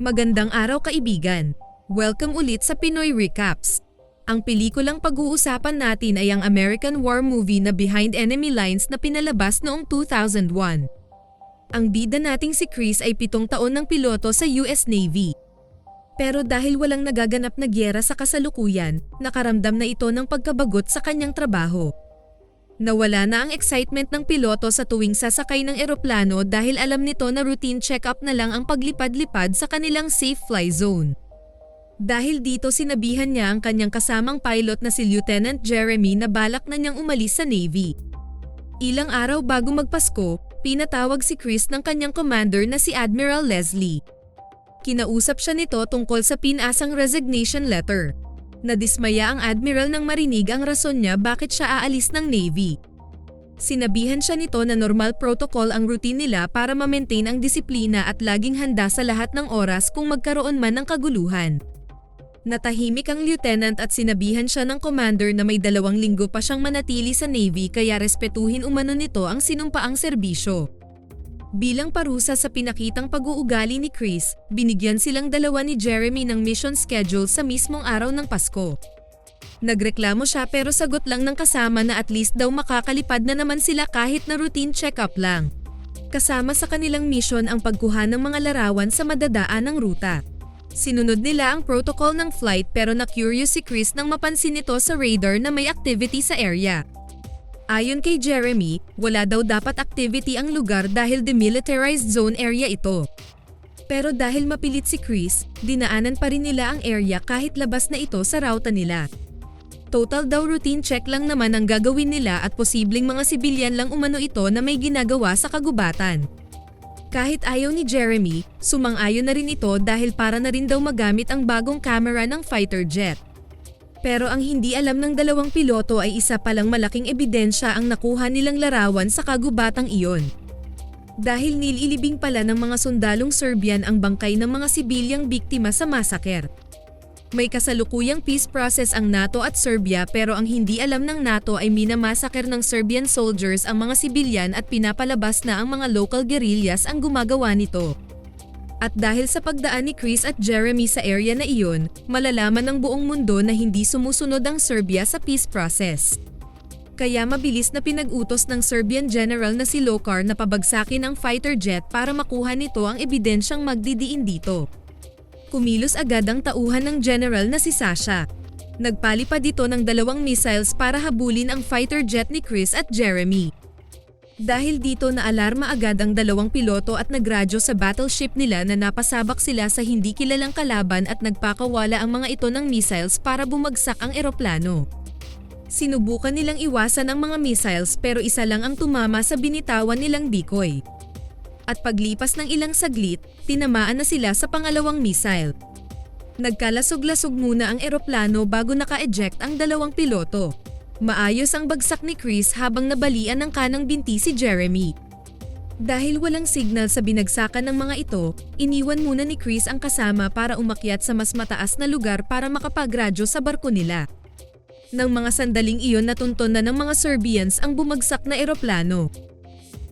Magandang araw kaibigan. Welcome ulit sa Pinoy Recaps. Ang pelikulang pag-uusapan natin ay ang American war movie na Behind Enemy Lines na pinalabas noong 2001. Ang bida nating si Chris ay pitong taon ng piloto sa US Navy. Pero dahil walang nagaganap na gyera sa kasalukuyan, nakaramdam na ito ng pagkabagot sa kanyang trabaho. Nawala na ang excitement ng piloto sa tuwing sasakay ng eroplano dahil alam nito na routine check-up na lang ang paglipad-lipad sa kanilang safe fly zone. Dahil dito sinabihan niya ang kanyang kasamang pilot na si Lieutenant Jeremy na balak na niyang umalis sa Navy. Ilang araw bago magpasko, pinatawag si Chris ng kanyang commander na si Admiral Leslie. Kinausap siya nito tungkol sa pinasang resignation letter. Nadismaya ang admiral nang marinig ang rason niya bakit siya aalis ng Navy. Sinabihan siya nito na normal protocol ang routine nila para ma-maintain ang disiplina at laging handa sa lahat ng oras kung magkaroon man ng kaguluhan. Natahimik ang lieutenant at sinabihan siya ng commander na may dalawang linggo pa siyang manatili sa Navy kaya respetuhin umano nito ang sinumpaang serbisyo. Bilang parusa sa pinakitang pag-uugali ni Chris, binigyan silang dalawa ni Jeremy ng mission schedule sa mismong araw ng Pasko. Nagreklamo siya pero sagot lang ng kasama na at least daw makakalipad na naman sila kahit na routine check-up lang. Kasama sa kanilang mission ang pagkuha ng mga larawan sa madadaan ng ruta. Sinunod nila ang protocol ng flight pero na-curious si Chris nang mapansin nito sa radar na may activity sa area. Ayon kay Jeremy, wala daw dapat activity ang lugar dahil demilitarized zone area ito. Pero dahil mapilit si Chris, dinaanan pa rin nila ang area kahit labas na ito sa ruta nila. Total daw routine check lang naman ang gagawin nila at posibleng mga sibilyan lang umano ito na may ginagawa sa kagubatan. Kahit ayaw ni Jeremy, sumang-ayon na rin ito dahil para na rin daw magamit ang bagong camera ng fighter jet. Pero ang hindi alam ng dalawang piloto ay isa palang malaking ebidensya ang nakuha nilang larawan sa kagubatang iyon. Dahil nililibing pala ng mga sundalong Serbian ang bangkay ng mga sibilyang biktima sa masaker. May kasalukuyang peace process ang NATO at Serbia pero ang hindi alam ng NATO ay minamasaker ng Serbian soldiers ang mga sibilyan at pinapalabas na ang mga local guerrillas ang gumagawa nito. At dahil sa pagdaan ni Chris at Jeremy sa area na iyon, malalaman ng buong mundo na hindi sumusunod ang Serbia sa peace process. Kaya mabilis na pinag-utos ng Serbian General na si Lokar na pabagsakin ang fighter jet para makuha nito ang ebidensyang magdidiin dito. Kumilos agad ang tauhan ng general na si Sasha. Nagpalipad dito ng dalawang missiles para habulin ang fighter jet ni Chris at Jeremy. Dahil dito na alarma agad ang dalawang piloto at nagradyo sa battleship nila na napasabak sila sa hindi kilalang kalaban at nagpakawala ang mga ito ng missiles para bumagsak ang eroplano. Sinubukan nilang iwasan ang mga missiles pero isa lang ang tumama sa binitawan nilang decoy. At paglipas ng ilang saglit, tinamaan na sila sa pangalawang missile. Nagkalasog-lasog muna ang eroplano bago naka-eject ang dalawang piloto. Maayos ang bagsak ni Chris habang nabalian ng kanang binti si Jeremy. Dahil walang signal sa binagsakan ng mga ito, iniwan muna ni Chris ang kasama para umakyat sa mas mataas na lugar para makapagradyo sa barko nila. Nang mga sandaling iyon natunton na ng mga Serbians ang bumagsak na eroplano.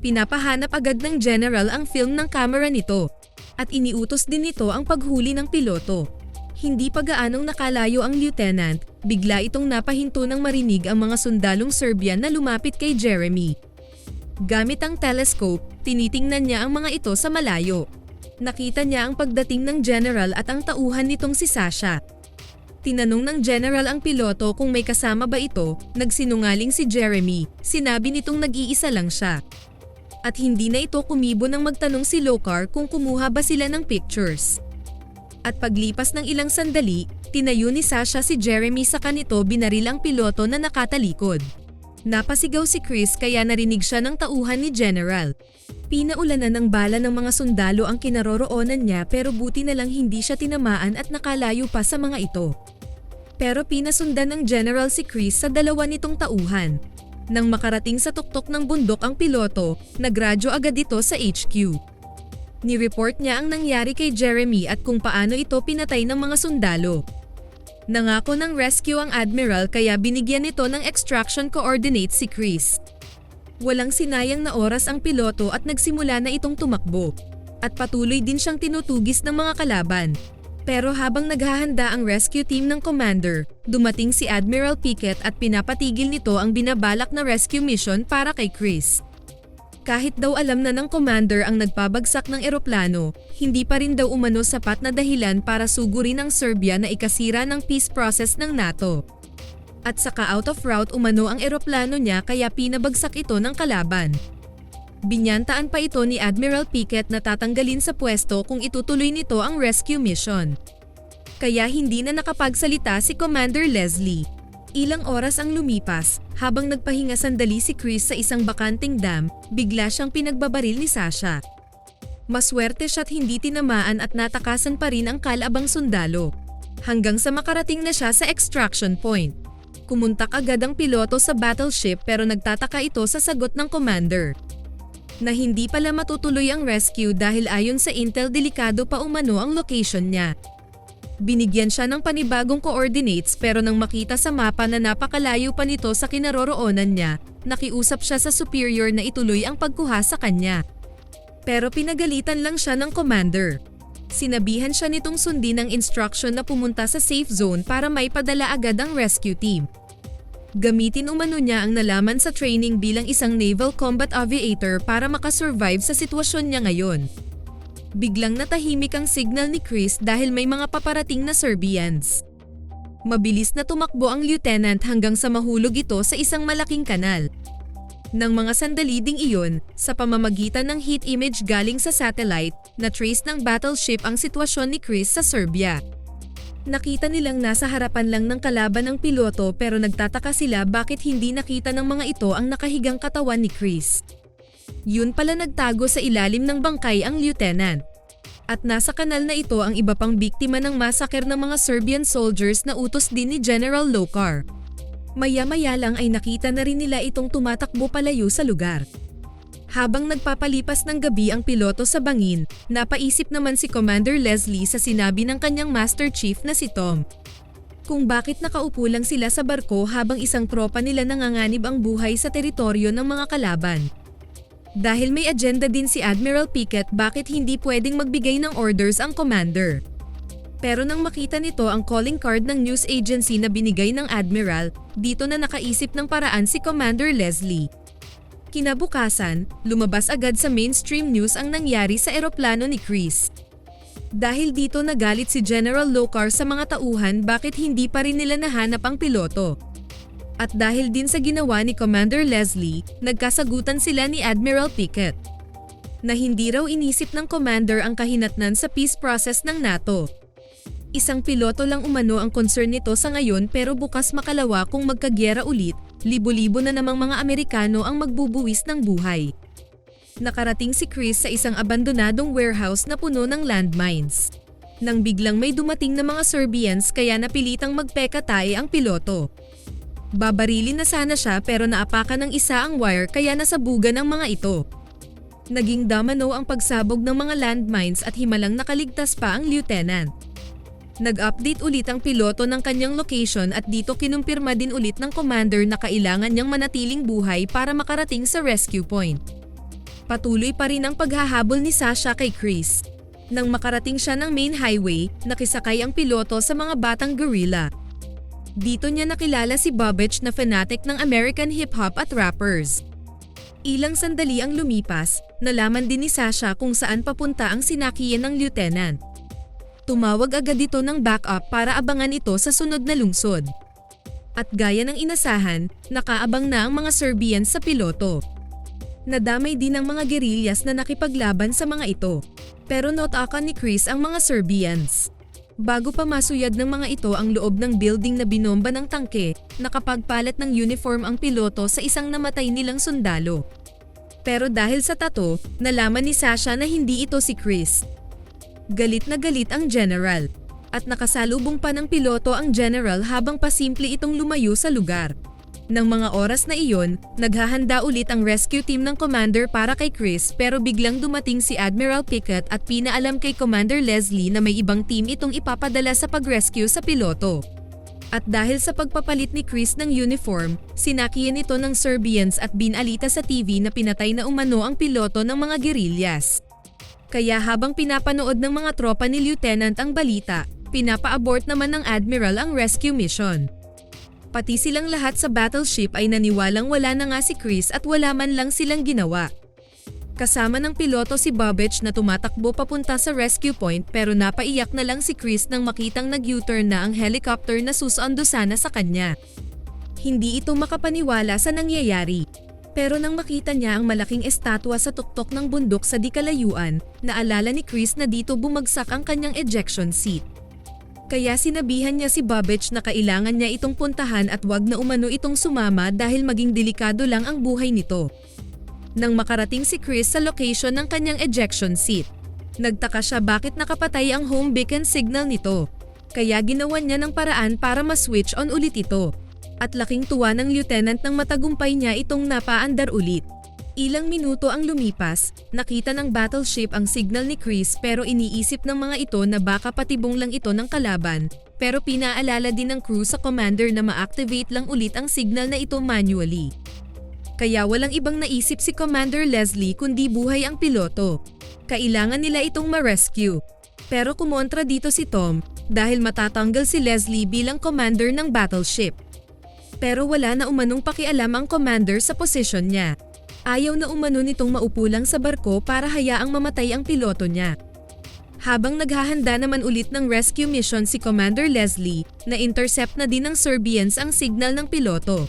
Pinapahanap agad ng general ang film ng camera nito at iniutos din nito ang paghuli ng piloto. Hindi pa gaanong nakalayo ang lieutenant, bigla itong napahinto ng marinig ang mga sundalong Serbian na lumapit kay Jeremy. Gamit ang telescope, tinitingnan niya ang mga ito sa malayo. Nakita niya ang pagdating ng general at ang tauhan nitong si Sasha. Tinanong ng general ang piloto kung may kasama ba ito, nagsinungaling si Jeremy, sinabi nitong nag-iisa lang siya. At hindi na ito kumibo nang magtanong si Lokar kung kumuha ba sila ng pictures. At paglipas ng ilang sandali, tinayo ni Sasha si Jeremy sa kanito binaril ang piloto na nakatalikod. Napasigaw si Chris kaya narinig siya ng tauhan ni General. Pinaulanan ng bala ng mga sundalo ang kinaroroonan niya pero buti na lang hindi siya tinamaan at nakalayo pa sa mga ito. Pero pinasundan ng General si Chris sa dalawa nitong tauhan. Nang makarating sa tuktok ng bundok ang piloto, nagradyo agad ito sa HQ. Ni-report niya ang nangyari kay Jeremy at kung paano ito pinatay ng mga sundalo. Nangako ng rescue ang Admiral kaya binigyan nito ng extraction coordinates si Chris. Walang sinayang na oras ang piloto at nagsimula na itong tumakbo. At patuloy din siyang tinutugis ng mga kalaban. Pero habang naghahanda ang rescue team ng commander, dumating si Admiral Pickett at pinapatigil nito ang binabalak na rescue mission para kay Chris. Kahit daw alam na ng commander ang nagpabagsak ng eroplano, hindi pa rin daw umano sapat na dahilan para sugurin ang Serbia na ikasira ng peace process ng NATO. At saka out of route umano ang eroplano niya kaya pinabagsak ito ng kalaban. Binyantaan pa ito ni Admiral Pickett na tatanggalin sa pwesto kung itutuloy nito ang rescue mission. Kaya hindi na nakapagsalita si Commander Leslie. Ilang oras ang lumipas, habang nagpahinga sandali si Chris sa isang bakanting dam, bigla siyang pinagbabaril ni Sasha. Maswerte siya't hindi tinamaan at natakasan pa rin ang kalabang sundalo. Hanggang sa makarating na siya sa extraction point. Kumuntak agad ang piloto sa battleship pero nagtataka ito sa sagot ng commander na hindi pala matutuloy ang rescue dahil ayon sa intel delikado pa umano ang location niya. Binigyan siya ng panibagong coordinates pero nang makita sa mapa na napakalayo pa nito sa kinaroroonan niya, nakiusap siya sa superior na ituloy ang pagkuha sa kanya. Pero pinagalitan lang siya ng commander. Sinabihan siya nitong sundin ang instruction na pumunta sa safe zone para may padala agad ang rescue team. Gamitin umano niya ang nalaman sa training bilang isang naval combat aviator para makasurvive sa sitwasyon niya ngayon. Biglang natahimik ang signal ni Chris dahil may mga paparating na Serbians. Mabilis na tumakbo ang lieutenant hanggang sa mahulog ito sa isang malaking kanal. Nang mga sandali ding iyon, sa pamamagitan ng heat image galing sa satellite, na-trace ng battleship ang sitwasyon ni Chris sa Serbia. Nakita nilang nasa harapan lang ng kalaban ng piloto pero nagtataka sila bakit hindi nakita ng mga ito ang nakahigang katawan ni Chris. Yun pala nagtago sa ilalim ng bangkay ang lieutenant. At nasa kanal na ito ang iba pang biktima ng massacre ng mga Serbian soldiers na utos din ni General Lokar. Maya-maya lang ay nakita na rin nila itong tumatakbo palayo sa lugar. Habang nagpapalipas ng gabi ang piloto sa bangin, napaisip naman si Commander Leslie sa sinabi ng kanyang Master Chief na si Tom. Kung bakit nakaupo lang sila sa barko habang isang tropa nila nanganganib ang buhay sa teritoryo ng mga kalaban. Dahil may agenda din si Admiral Pickett bakit hindi pwedeng magbigay ng orders ang commander. Pero nang makita nito ang calling card ng news agency na binigay ng Admiral, dito na nakaisip ng paraan si Commander Leslie. Kinabukasan, lumabas agad sa mainstream news ang nangyari sa eroplano ni Chris. Dahil dito nagalit si General Lokar sa mga tauhan bakit hindi pa rin nila nahanap ang piloto. At dahil din sa ginawa ni Commander Leslie, nagkasagutan sila ni Admiral Pickett. Na hindi raw inisip ng commander ang kahinatnan sa peace process ng NATO. Isang piloto lang umano ang concern nito sa ngayon pero bukas makalawa kung magkagyera ulit libo-libo na namang mga Amerikano ang magbubuwis ng buhay. Nakarating si Chris sa isang abandonadong warehouse na puno ng landmines. Nang biglang may dumating na mga Serbians kaya napilitang magpekatay ang piloto. Babarilin na sana siya pero naapakan ng isa ang wire kaya nasabugan ang mga ito. Naging damano ang pagsabog ng mga landmines at himalang nakaligtas pa ang lieutenant. Nag-update ulit ang piloto ng kanyang location at dito kinumpirma din ulit ng commander na kailangan niyang manatiling buhay para makarating sa rescue point. Patuloy pa rin ang paghahabol ni Sasha kay Chris. Nang makarating siya ng main highway, nakisakay ang piloto sa mga batang gorilla. Dito niya nakilala si Bobich na fanatic ng American hip-hop at rappers. Ilang sandali ang lumipas, nalaman din ni Sasha kung saan papunta ang sinakiyan ng lieutenant. Tumawag agad ito ng backup para abangan ito sa sunod na lungsod. At gaya ng inasahan, nakaabang na ang mga Serbians sa piloto. Nadamay din ang mga guerrillas na nakipaglaban sa mga ito. Pero notakan ni Chris ang mga Serbians. Bago pa masuyad ng mga ito ang loob ng building na binomba ng tangke, nakapagpalat ng uniform ang piloto sa isang namatay nilang sundalo. Pero dahil sa tato, nalaman ni Sasha na hindi ito si Chris Galit na galit ang general. At nakasalubong pa ng piloto ang general habang pasimple itong lumayo sa lugar. Nang mga oras na iyon, naghahanda ulit ang rescue team ng commander para kay Chris pero biglang dumating si Admiral Pickett at pinaalam kay Commander Leslie na may ibang team itong ipapadala sa pag-rescue sa piloto. At dahil sa pagpapalit ni Chris ng uniform, sinakiyan ito ng Serbians at binalita sa TV na pinatay na umano ang piloto ng mga guerrillas. Kaya habang pinapanood ng mga tropa ni Lieutenant ang balita, pinapa-abort naman ng Admiral ang rescue mission. Pati silang lahat sa battleship ay naniwalang wala na nga si Chris at wala man lang silang ginawa. Kasama ng piloto si Babbage na tumatakbo papunta sa rescue point pero napaiyak na lang si Chris nang makitang nag-U-turn na ang helicopter na susundo sana sa kanya. Hindi ito makapaniwala sa nangyayari. Pero nang makita niya ang malaking estatwa sa tuktok ng bundok sa di kalayuan, naalala ni Chris na dito bumagsak ang kanyang ejection seat. Kaya sinabihan niya si Babbage na kailangan niya itong puntahan at wag na umano itong sumama dahil maging delikado lang ang buhay nito. Nang makarating si Chris sa location ng kanyang ejection seat, nagtaka siya bakit nakapatay ang home beacon signal nito. Kaya ginawan niya ng paraan para ma-switch on ulit ito. At laking tuwa ng lieutenant nang matagumpay niya itong napaandar ulit. Ilang minuto ang lumipas, nakita ng battleship ang signal ni Chris pero iniisip ng mga ito na baka patibong lang ito ng kalaban. Pero pinaalala din ng crew sa commander na ma-activate lang ulit ang signal na ito manually. Kaya walang ibang naisip si Commander Leslie kundi buhay ang piloto. Kailangan nila itong ma-rescue. Pero kumontra dito si Tom dahil matatanggal si Leslie bilang commander ng battleship. Pero wala na umanong pakialam ang commander sa posisyon niya. Ayaw na umano nitong maupo lang sa barko para hayaang mamatay ang piloto niya. Habang naghahanda naman ulit ng rescue mission si Commander Leslie, na-intercept na din ng Serbians ang signal ng piloto.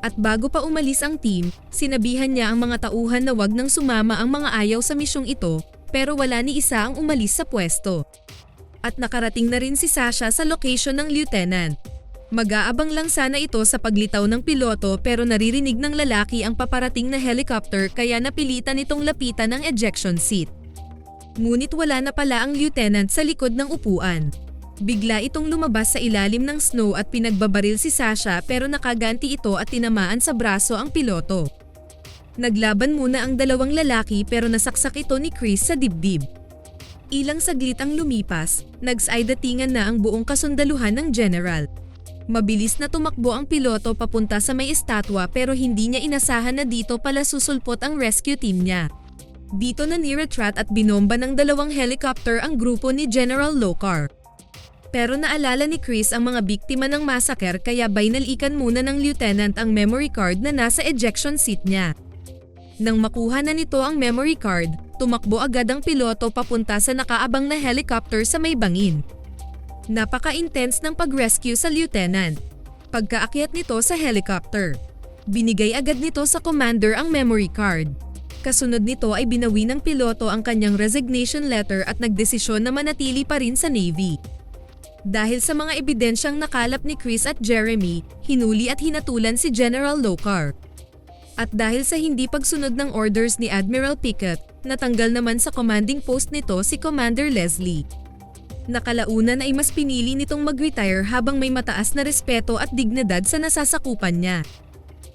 At bago pa umalis ang team, sinabihan niya ang mga tauhan na wag nang sumama ang mga ayaw sa misyong ito, pero wala ni isa ang umalis sa pwesto. At nakarating na rin si Sasha sa location ng lieutenant. Mag-aabang lang sana ito sa paglitaw ng piloto pero naririnig ng lalaki ang paparating na helicopter kaya napilitan itong lapitan ng ejection seat. Ngunit wala na pala ang lieutenant sa likod ng upuan. Bigla itong lumabas sa ilalim ng snow at pinagbabaril si Sasha pero nakaganti ito at tinamaan sa braso ang piloto. Naglaban muna ang dalawang lalaki pero nasaksak ito ni Chris sa dibdib. Ilang saglit ang lumipas, nagsaidatingan na ang buong kasundaluhan ng general. Mabilis na tumakbo ang piloto papunta sa may estatwa pero hindi niya inasahan na dito pala susulpot ang rescue team niya. Dito na ni-retrat at binomba ng dalawang helicopter ang grupo ni General Lokar. Pero naalala ni Chris ang mga biktima ng massacre kaya bainalikan muna ng lieutenant ang memory card na nasa ejection seat niya. Nang makuha na nito ang memory card, tumakbo agad ang piloto papunta sa nakaabang na helicopter sa may bangin. Napaka-intense ng pag-rescue sa lieutenant. Pagkaakyat nito sa helicopter, binigay agad nito sa commander ang memory card. Kasunod nito ay binawi ng piloto ang kanyang resignation letter at nagdesisyon na manatili pa rin sa Navy. Dahil sa mga ebidensyang nakalap ni Chris at Jeremy, hinuli at hinatulan si General Lokar. At dahil sa hindi pagsunod ng orders ni Admiral Pickett, natanggal naman sa commanding post nito si Commander Leslie. Nakalaunan ay mas pinili nitong mag-retire habang may mataas na respeto at dignidad sa nasasakupan niya.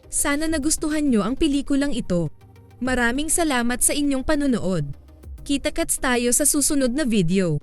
Sana nagustuhan nyo ang pelikulang ito. Maraming salamat sa inyong panunood. Kita-kats tayo sa susunod na video.